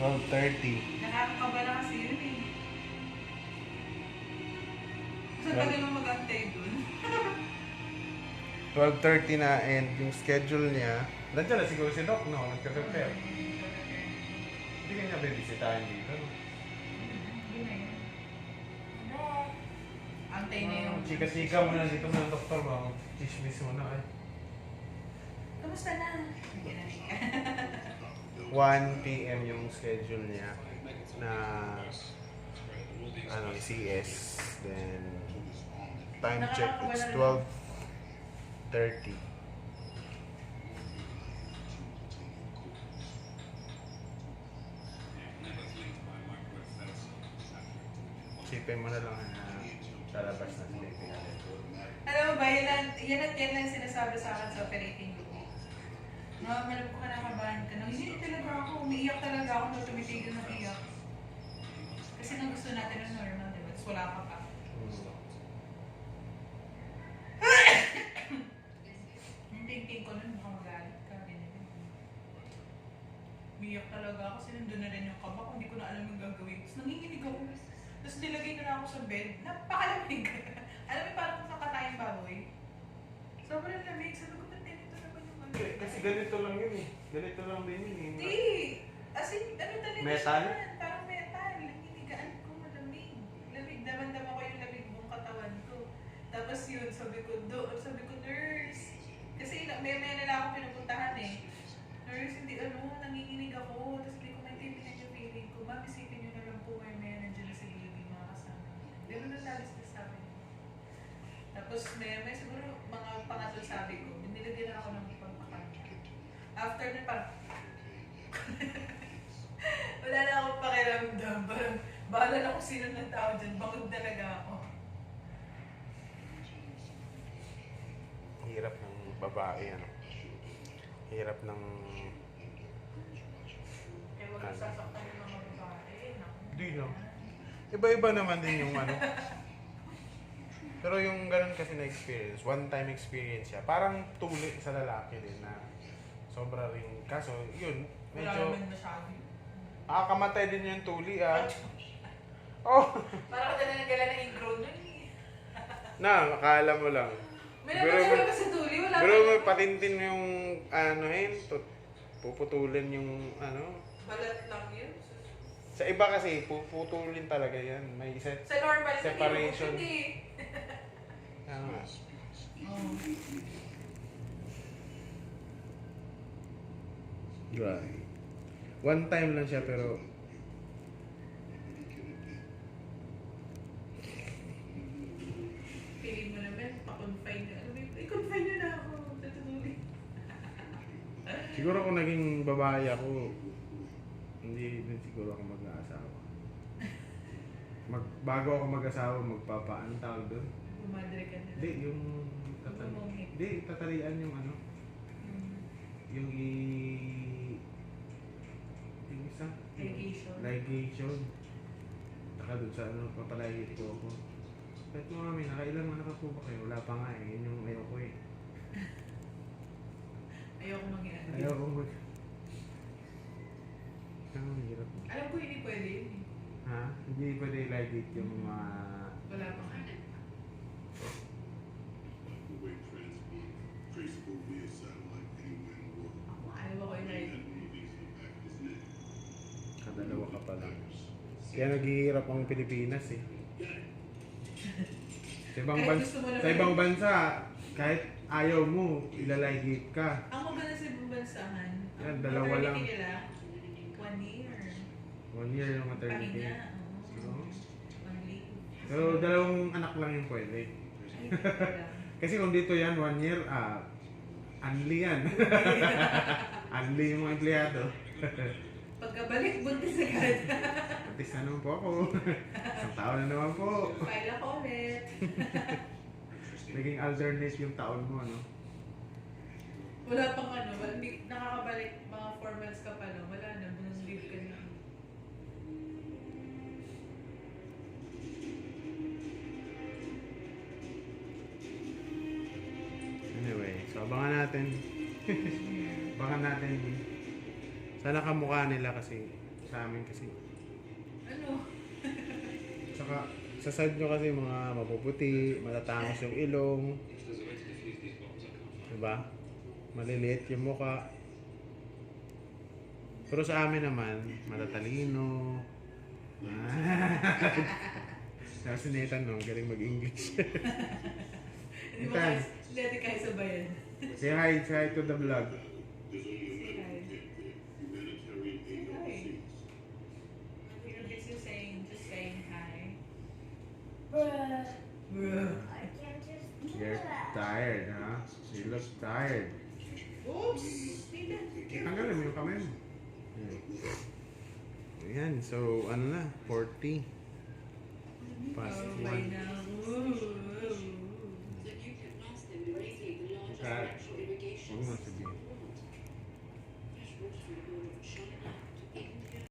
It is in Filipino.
12.30. Nakakakabala kasi yun eh. Sa tagal mo mag-antay dun. 12.30 na and yung schedule niya, nandiyan na siguro si Doc, no? Nagka-prepare. Hindi ka niya bibisitahin dito. Antay na yung... Chika-chika mo na dito ng doktor ba? Chismis mo na eh. Kamusta na? Hindi na. 1 p.m. yung schedule niya na ano, CS. Then, time check, it's 12.30. Isipin mo na lang na lalabas na sila yung Alam mo yan, at yan lang sinasabi sa akin sa operating. No, malap ko ka nakabahan ka. Nang hindi talaga ako, umiiyak talaga ako na tumitigil ng iyak. Kasi nang gusto natin ng normal, di ba? Tapos wala ka pa. Yung thinking ko nun, mukhang magalit ka, ganyan. Umiiyak talaga ako kasi nandun na rin yung kaba ko, hindi ko na alam yung gagawin. Tapos nanginginig ako. Tapos nilagay na lang ako sa bed. Napakalamig. alam mo, parang kung nakatayang baboy. Sobrang lamig. Sabi ko, ano? Kasi ganito lang yun eh. Ganito lang din yun eh. Hindi. As in, ano talaga Metal? siya? Parang metal. Hinigaan ko malamig. Lamig. Daman-dama ko yung lamig buong katawan ko. Tapos yun, sabi ko, do, sabi ko, nurse. Kasi na- may may nila ako pinupuntahan eh. Nurse, hindi ano, nanginginig ako. Tapos hindi ko maintindihan yung feeling ko. Ma'am, isipin nyo na lang po may nandiyan na si baby mga kasama. Natalis na sabi niya. Tapos may, may siguro mga pangatlo sabi ko, nilagyan ako ng pagpapakanta. After na parang, wala na akong pakiramdam. Parang, bahala na kung sino ng tao dyan. Bangod talaga ako. Hirap ng babae, ano. Hirap ng... Eh, huwag Ano? sasaktan yung mga babae. Naku. Di, no? Iba-iba naman din yung ano. Pero yung ganun kasi na experience, one time experience siya, parang tuli sa lalaki din na sobra rin. Kaso, yun, Wala medyo naman masyado. nakakamatay din yung tuli ah. Oh, Parang ka na nagala na ingrown nun eh. na, akala mo lang. May Pero naman may- ka sa tuli, wala Pero pa may patintin yung ano yun, tut- puputulin yung ano. Balat lang yun. Sa iba kasi, puputulin talaga yan. May set. Sa normal, Separation. Hindi. Tama. Oh. One time lang siya pero Feeling mo naman, pa-confine na. Ano? I-confine nyo na ako. Natutuli. siguro kung naging babae ako, hindi din siguro ako mag-aasawa. Mag, bago ako mag-asawa, magpapaan tawag doon. Bumadre ka na. Hindi, yung tatali, Bumungit. hindi, tatalian yung ano, Hmm. yung i... Yung isa? Ligation. Ligation. Taka doon sa ano, papalagit ko ako. Kahit mo kami, nakailang anak po ba kayo? Wala pa nga eh, yun yung ayoko eh. Ayoko mangyari. Ayoko mag... Ang hirap. Alam ko hindi pwede yun eh. Ha? Hindi pwede ligate yung mga... Wala pang ano. microwave transport, traceable via satellite anywhere in the world. Ako, ayaw ako yung That right. movie's in the back of his neck. Kadalawa ka pa lang. Kaya naghihirap ang Pilipinas eh. Sa ibang, Kahit ban- gusto mo naman- sa ibang bansa, kahit ayaw mo, ilaligate ka. Ang maganda sa ibang bansahan, Yan, dalawa maternity lang. nila, one year. One year yung maternity. Pahinga. Oo. oo. One leave. Pero dalawang anak lang yung pwede. Ay. Kasi kung dito yan, one year, ah, unli yan. unli yung mga empleyado. Pagkabalik, buntis agad. Artist na naman po ako. Isang taon na naman po. File ako ulit. Naging alternate yung taon mo, no? Wala pang ano, hindi, nakakabalik mga 4 months ka pa lang, wala na, bunang leave ka na. Anyway, so abangan natin. abangan natin. Sana kamukha nila kasi Sa amin kasi. Ano? Tsaka, sa side nyo kasi mga mapuputi, matatangos yung ilong. Diba? Maliliit yung muka. Pero sa amin naman, matatalino. Ah. si Nathan, no? Galing mag-English. Hindi mo Nathan. hindi natin kaya sabayan. say hi, say hi to the vlog. Bruh. Bruh. I can't just do You're that. tired, huh? You look tired. Oops! Tanggalin mo yung kamay mo. Ayan, so ano na, 40. Past 1.